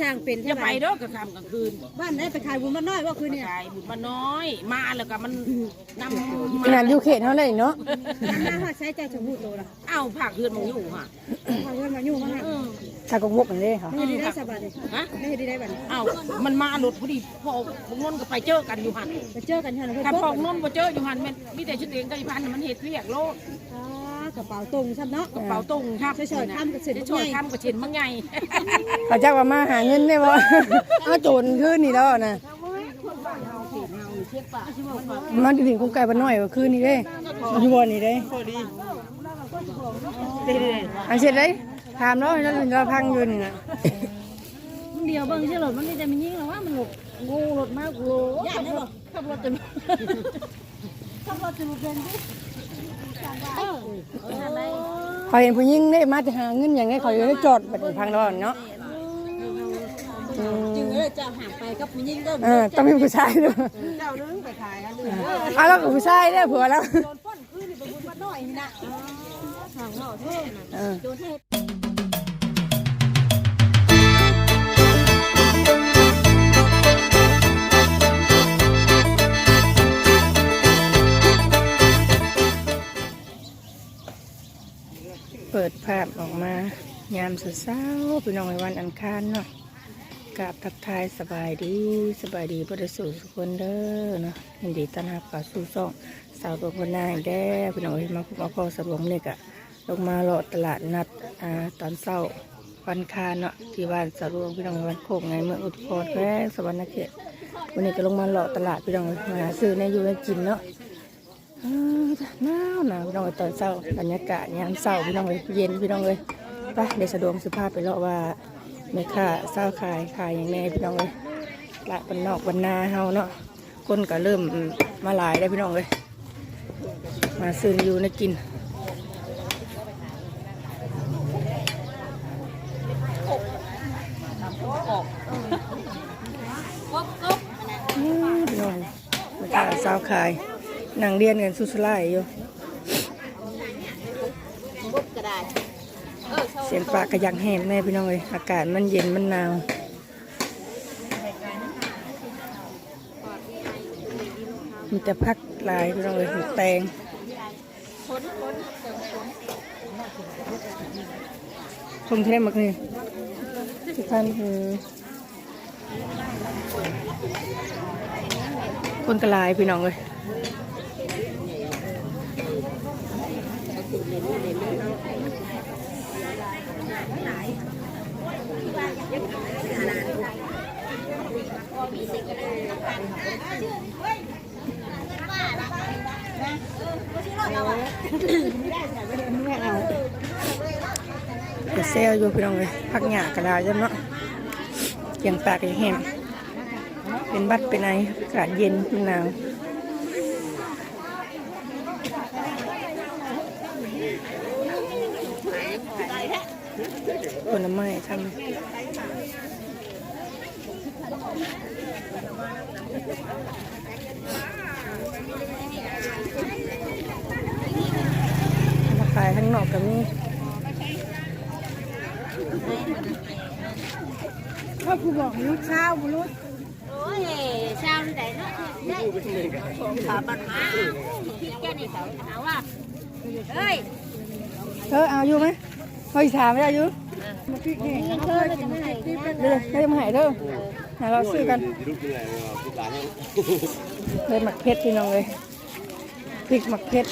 สร้างเป็นจะใช่ไหมไปเด้อกลางค่ำกลางคืนบ้านไหนไปขายบุญบ้านน้อยว่าคืนเนี่ยกายบุญมาน้อย มาแล้วก็มันนำขนาดอยู่เขตเท่าไหร่เนาะหน้าหักใช้ใจชมพูโตละเอ้าผักเฮือนมึงอยู่ค่ะทางเงินมาอยู่มาให้เออถ้ากงวกกันเลยค่ะไม่ได้ได้สบายเลยฮะไม่ได้ได้บัดเอ้ามันมาหลุดพอดีพอพวกนนก็ไปเจอกันอยู่หันไปเจอกันทันถ้าพอกนนบ่เจออยู่หันแม่นมีแต่ชุดเองกับอีพันธุ์น่ะมันเฮ็ดเรียกโลด กระเป๋าตรงซ้ำเนาะกระเป๋าตรงครับช่วยๆทำกับเสร็จช่วยใหญ่ทำกับเช่นมังไงเขาเจ้าว่ามาหาเงินได้บ่เอาโจรขึ้นนี่แล้วนะมันถึงกุ้งไก่บ้านน้อยว่าคืนนี้เด้อยู่บ่นี่เด้อันเสร็จเลยถามแล้วแล้วเราพังอยู่นี่น่ะเดียวเบิ่งใช่หรอมันมีแต่มันยิงหรอว่ามันหลบงูหลดมากโลย่านได้บ่ขับรถจนขับรถจนเป็นดิเออ เขาเห็นผู้หญิงได้มาจะหาเงินอย่างนี้เขาเลยจอดแบบพังแล้วเนาะอืมจึงเออจะห่างไปกับผู้หญิงก็เออต้องมีผู้ชายด้วยเจ้านึงไปขายอันนึงเอาแล้วกับผู้ชายได้อเผื่อแล้วโดนป้นคืนนี่เป็นบุญบ้านน้อยนี่นะห่างเนาะเท่น่ะเออโดนเท่ ปิดภาพออกมายามเช้าพี่น้องในวันอังคารเนาะกราบทักทายสบายดีสบายดีบริสุทธิ์สุคนเด้อเนาะยินดีต้อนรับเข้าสู่ช่องสาวตัวคนนายแด้อพี่น้องเอ้ยมาพบมาพอสะดวกเนี่ยกะลงมาเลาะตลาดนัดอ่าตอนเช้าวันคารเนาะที่บ้านสะดวกพี่น้องวันโคกไงเมืองอุทุพรแควสวรรณเขตวันนี้ก็ลงมาเลาะตลาดพี่น้องมาซื้อในอยู่ในกินเนาะ หนาวหนาวพี่น้องเอ้ยตอนเช้าบรรยากาศยามเช้าพี่น้องเลยเย็นพี่น้องเลยไปเดี๋ยวสะดวกสุภาพไปเลาะว่าแม่ค้าเช้าขายขายอย่างแน่พี่น้องเลยละบนนอกบนนาเฮาเนาะคนก็เริ่มมาหลายได้วพี่น้องเลยมาซื้ออยู่ในกินพี่น้องแม่ค้าเช้าขาย นังเรียนกันสุสลายอยู่เสียงปลากระยังแห้งแม่พี่น้องเลยอากาศมันเย็นมันหนาวมีแต่พักลายพี่น้องเลยแตงคงเทมักนี่ทุกท่านคือคนกระลายพี่น้องเลยจะ เซลอยู่พี่น้องเลยพักหยากระลายจ้ะเนาะเกียงปากยังแห้งเป็นบัดเป็นไออากาศเย็นมันหนาว ผลไม้ทำมาขายข้างนอกกับนี่พ่อผู้บอกลูกเช้าบุรุษโอ้ยเช้าที่ไหนเนาะได้ขาบันมาพี่แกนี่เขาถามว่าเฮ้ยเธอเอาอยู่ไหมเฮ้ยถามไม่ได้อยู่ เธอจะไม่ให้ที่เป็นเดี๋ยวเดี๋ยวมาหายเด้อหาเราซื้อกันเลยหมักเพชรพี่น้องเลยพริกหมักเพชร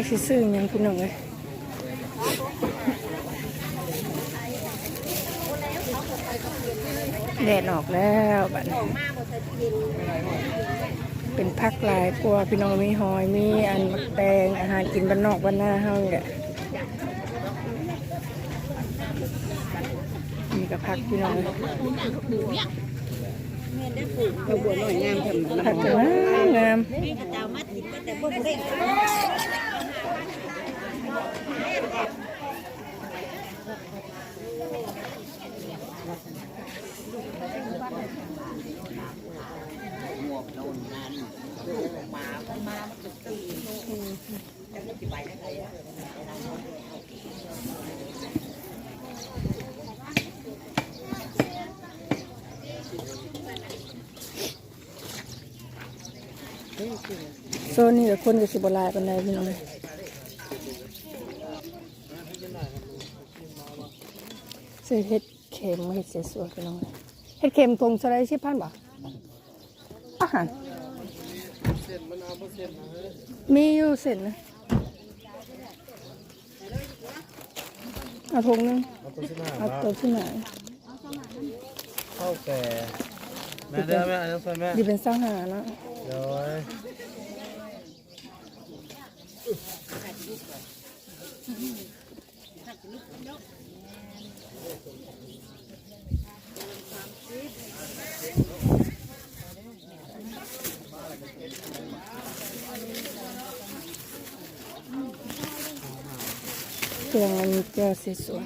แค่สิซื้อหยังพี่น้องเลยแดดออกแล้วบัดนี้เป็นพักหลายกลัวาพี่น้องมีหอยมีอันมักแตงอาหารกินบ้านนอกบ้านหน้าเฮานี่แหละกับผักพี่น้องเขาบวชหน่อยงามทำผักกันงามเจ้ามาติดแต่พวกเด็ก โซนนี่กับคนกับสิบลายปันใดพี่น้องเลยเห็ด เข็มมาเห็ดเสียสวยพี่น้องเลยเห็ดเข็มทงสไลด์ชิพันบ่อาหารมีอยู่เส้นนะเอาทงหนึงเอาตัวที่หน้าเอามาตัวที่ไหนเข้าแต่แม่เด้อแม่อันนั้นใส่แม่ดีเป็นสร้างหาแล้วเดี๋ยวไว้ เค ก็สวย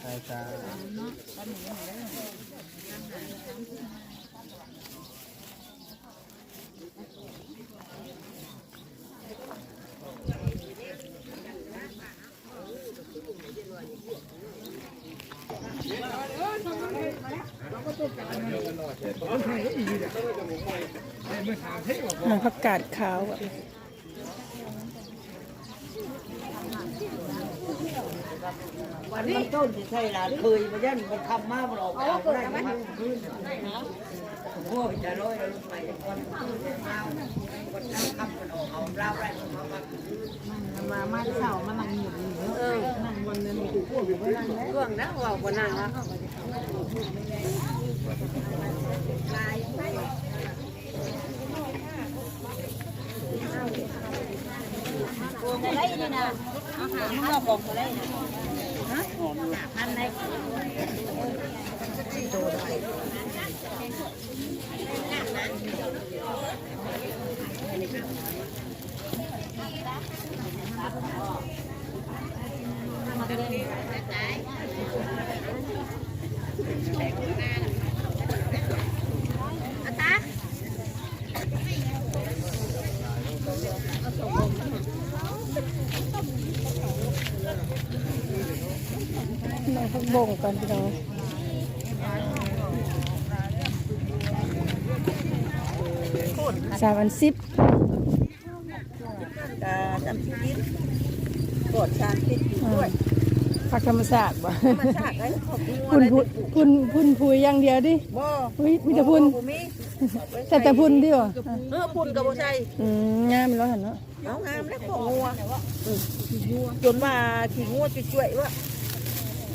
ใส่ตา หาผักกาดขาวแบบวันนี้ต้นที่ใช่ละเคยมายันมันทำมามันออกไปเอาได้ไหมพวกจะร้อยแล้วลงไปวันเอาวันนั้นทำมันออกเอาเราได้มามามาเสามานั่งอยู่เออนั่งวันนั้นกูพวกอยู่นั่นแหละช่วงนั้นว่าวันนั้นละอะไร นี่นะอาหารมึงเอาของอะไรนะฮะอันไหน บ่งกันพี่น้องสามอันสิบกาจำชีวิตกดชาติดอยู่ด้วยผักธรรมศาสตร์บ่มาชาติไอ้ขอบคุณพุ่นพุ่นพุ่นพุ่นพุยอย่างเดียวดิบ่อุ้ยมีแต่พุ่นบ่มีแต่แต่พุ่นดิวะเออพุ่นกับบ่ใช่อืมงามแล้วหันเนาะเอางามแล้วของงัวอืมจนมาขี้งัวช่วยๆว่า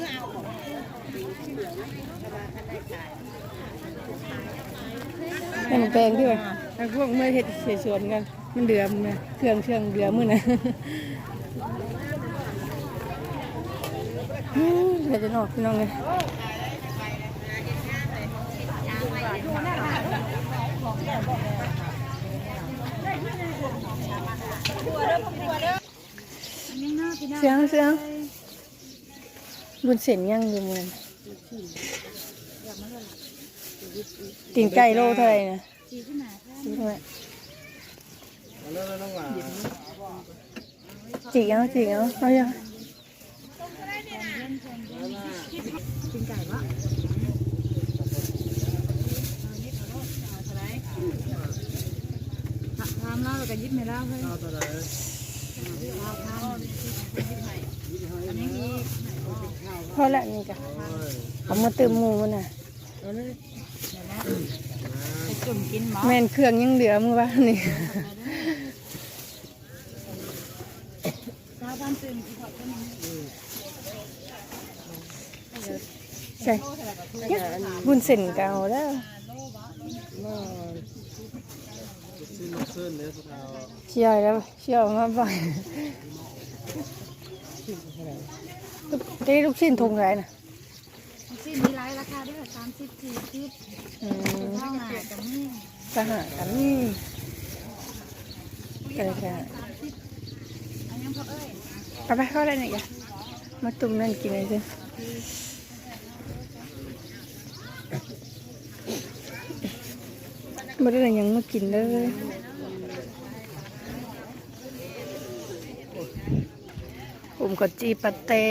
พื่อเอาของแปลงด้วยไอ้พวกเมื่อเห็ดเสียสวนกันมันเดือมนะเครื่องเชื่องเดือมือนะเดี๋ยวจะนอกพี่น้องเลยเสียงเสียง บุญเส้นยังอยู่มือนั้นไก่โลเท่าไหร่นะสี่ขึ้นมาเอาเรื่องน้องหลานจีเอาจีเอาเอายังทำแล้วก็ยิบไม่ได้เลย อาตัวไหนทำอแล้วนี่ก็เอามาเติมหมูมันน่ะไปจุ่มกินหมอแม่นเครื่องยังเหลือมื้อวานนี่ชาวบ้านตื่นกินข้าวต้มใช่บุญเส้นก็เอาแล้วซื้อมาซื้อเนื้อสุดเอาเชี่ยวแล้วเชี่ยวมาบ่อย ได้ลูกชิ้นทงไรน่ะสิ้นมีหลายราคาด้วยสามสิบสี่สิบอืมเท่าไหร่กับนี่สหกันนี่กันเลยค่ะอันยังพอเอ้ยไปไปเข้าได้หน่อยจ้ะมาตุ่มนั่นกินอะไรสิไม่ได้อะไรยังมากินเลย ผมก็จีปาเต้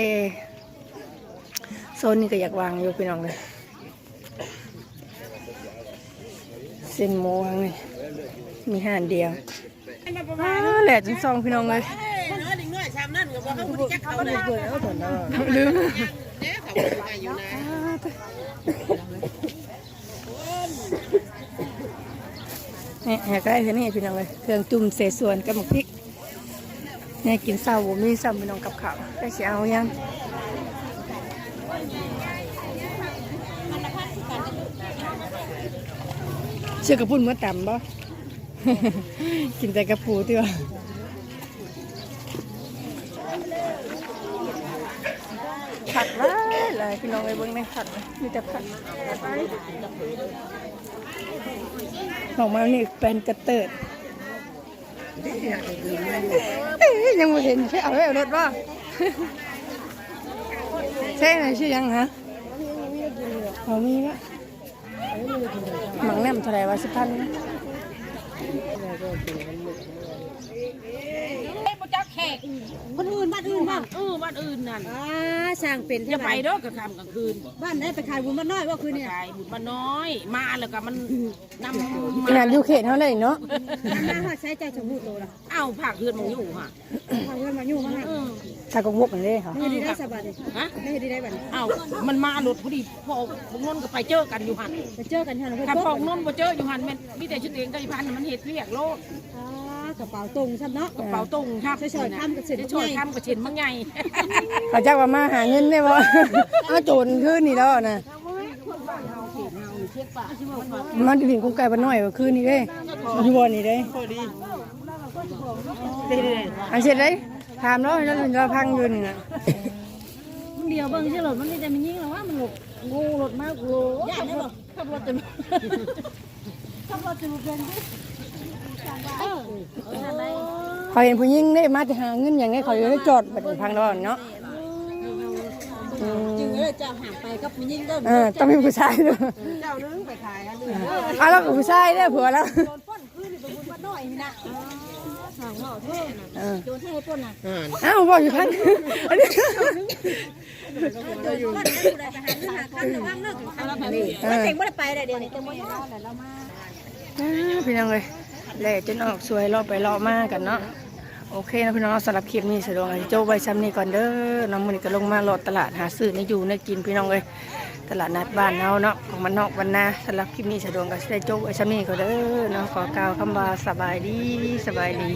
โซนนี้ก็อยากวางอยู่พี่น้องเลยเส้นหมูข้างในมีห่านเดียวอ้าวแหละจังซองพี่น้องเลยลืมนี่อยากได้คือนี่พี่น้องเลย เครื่องจุ่มเสส่วนกับหมกพริก เนี่ยกินเศร้าบ่มีซ้ำพี่น้องกับข้าวได้สิเอายังเชื่อกระปุ่นเมื่อต่ำบ่กินแต่กระปูที่ว่าผักหลยหลยพี่น้องเลยเบิ่งในผักมีแต่ผักออกมานี่เป็นกระเติดเอ้ ยังไม่เห็นใช่เอาไว้รถบ่ใช่ไหมชื่อยังฮะเอามีละหมังแนมเท่าไรวะสิพันนะ คนอื่นบ้านอื่นบ้านเออบ้านอื่นนั่นอ่าช่างเป็นจะใช่ไหไปมเด้อกลางค่ำกลางคืนบ้านไหนไปขายบุญบ้านน้อยว่าคืนเนี่ยขายบุญมาน้อย มาแล้วก็มันนำงานอยู่เขตเท่าไหร่เนาะมาหาใช้ใจชมพูโตละเอ้าผักเฮือนมึงอยู่ค่ะพาเพื่อนมาอยู่มาให้เออถ้ากงวกกันเลยค่ะไม่ได้ได้สบายเลยฮะไม่ได้ได้บัดนี้เอ้ามันมาหลุดพอดีพอพวกนนท์ก็ไปเจอกันอยู่หันไปเจอกันที่นั่นคันเพื่พออนกนนท์บ่เจออยู่หันแม่นมีแต่ชุดเองกับอีพันธุ์มันเฮ็ดเรียกโลดอ่ากระเป๋าตรงใช่ไหมเนาะกระเป๋าตรงครับใช้ช้อนข้ามกับเศษใช้ช้อนข้ามกับเช่นมังไงเขาจะว่ามาหาเงินได้บ่เอาโจรขึ้นนี่แล้วนะมาดินกุ้งไก่บ้านน้อยว่าคืนนี้เด้อยู่บ่นี่เด้อันเสร็จเลยถามแล้วแล้วเราพังอยู่นี่นะมันเดียวเบิ่งใช่หรอมันนี่จะมันยิ่งหรอว่ามันหลบงูหลดมากงูยากได้บ่ขับรถจะขับรถจะเป็น เออเออเขาเห็นผู้หญิงได้มาจะหาเงินอย่างนี้เขาเลยจอดบัดนี้พังแล้วเนาะอืมจึงเลยจะห่างไปกับมันยิ่งเด้อเออต้องมีผู้ชายด้วยเจ้านึงไปขายอันนี้เอาแล้วกับผู้ชายได้อผัวแล้วโดนป้นคืนนี่ไปบุญบ้านน้อยนี่นะห่างเหล่าเท่น่ะเออโดนให้ป้นน่ะเอ้าวบอกอยู่พันอันนี้โดนป้นให้ผู้ใดไปหาเงินหาคำระวังเลิกเอาละแบบนี้ว่าเต็งบ่ได้ไปได้เดี๋ยวนี้เต็งบ่ได้เอาแล้วเรามาอ่าพี่น้องเลย แหล่จนออกสวยรอไปรอมากกันเนาะโอเคนะพี่น้องสำหรับคลิปนี้สะดวกโจ้ไว้ซ้ำนี้ก่อนเด้อน้องมันก็ลงมาหลอดตลาดหาซื้อในอยู่ในกินพี่น้องเลยตลาดนัดบ้านเฮาเนาะของมันนอกวันนาสำหรับคลิปนี้สะดวกก็ได้โจ้ไว้ซ้ำนี้ก่อนเด้อเนาะขอกล่าวคำว่าสบายดีสบายดี